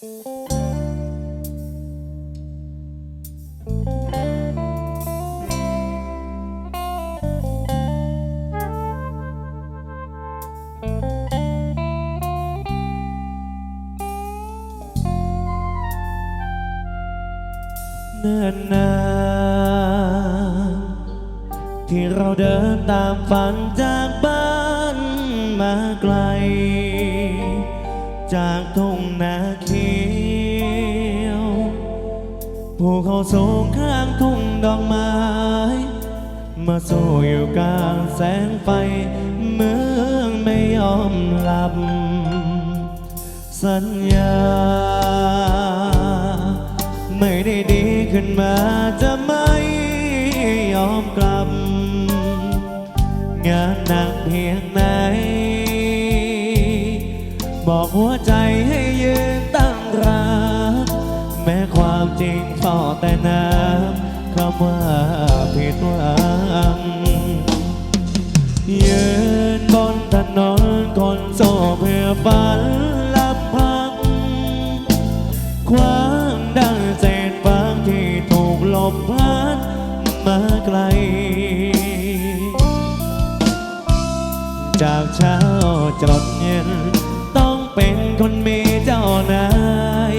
เนิ่นนานที่เราเดินตามฝันจากบ้านมาไกล จากทุ่งนาเขียวภูเขาสูงข้างทุ่งดอกไม้ มาสู้อยู่กลางแสงไฟ เมืองไม่ยอมหลับ สัญญา ไม่ได้ดีขึ้นมาจะไม่ยอมกลับ งานหนักเพียงไหน บอกหัวใจให้ยืนตั้งรัก แม้ความจริงเฝ้าแต่น้ำคำว่าผิดหวังยืนบนถนนคนโซ่เพื่อฝันลับพัง คว้างดังเศษฟางที่ถูกลมพัดมาไกล จากเช้าจดเย็น คนมีเจ้านาย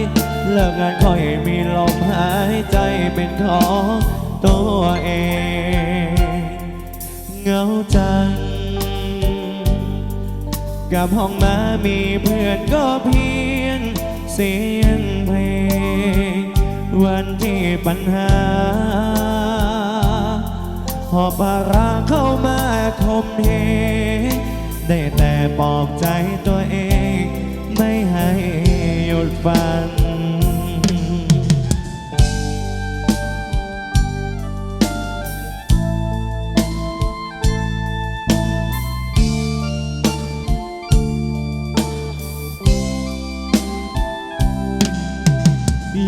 เลิกงานค่อยมีลมหายใจเป็นของตัวเองเหงาจัง กับห้องมามีเพื่อนก็เพียงเสียงเพลง วันที่ปัญหา หอบภาระเข้ามาคมเหงได้แต่ปลอบใจตัวเอง ฝัน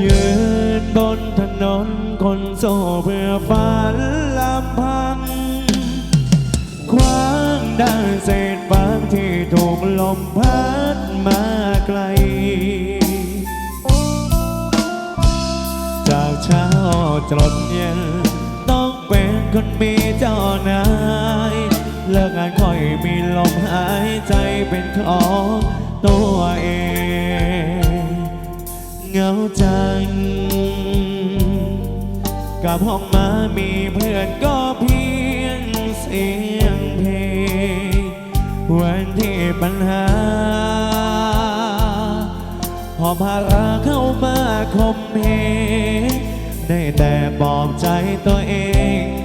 ยืนบนถนนคนโซ่เพื่อฝันลำพัง คว้างด้เศษฟางที่ถูกลมพัดมาไกล เช้าจรดเย็น ต้องเป็นคนมีเจ้านาย เลิกงานค่อยมีลมหายใจเป็นของตัวเอง เหงาจัง กับห้องมามีเพื่อนก็เพียงเสียงเพลงวันที่ปัญหาพอภาระเข้ามาคมเหง ได้แต่บอกใจตัวเอง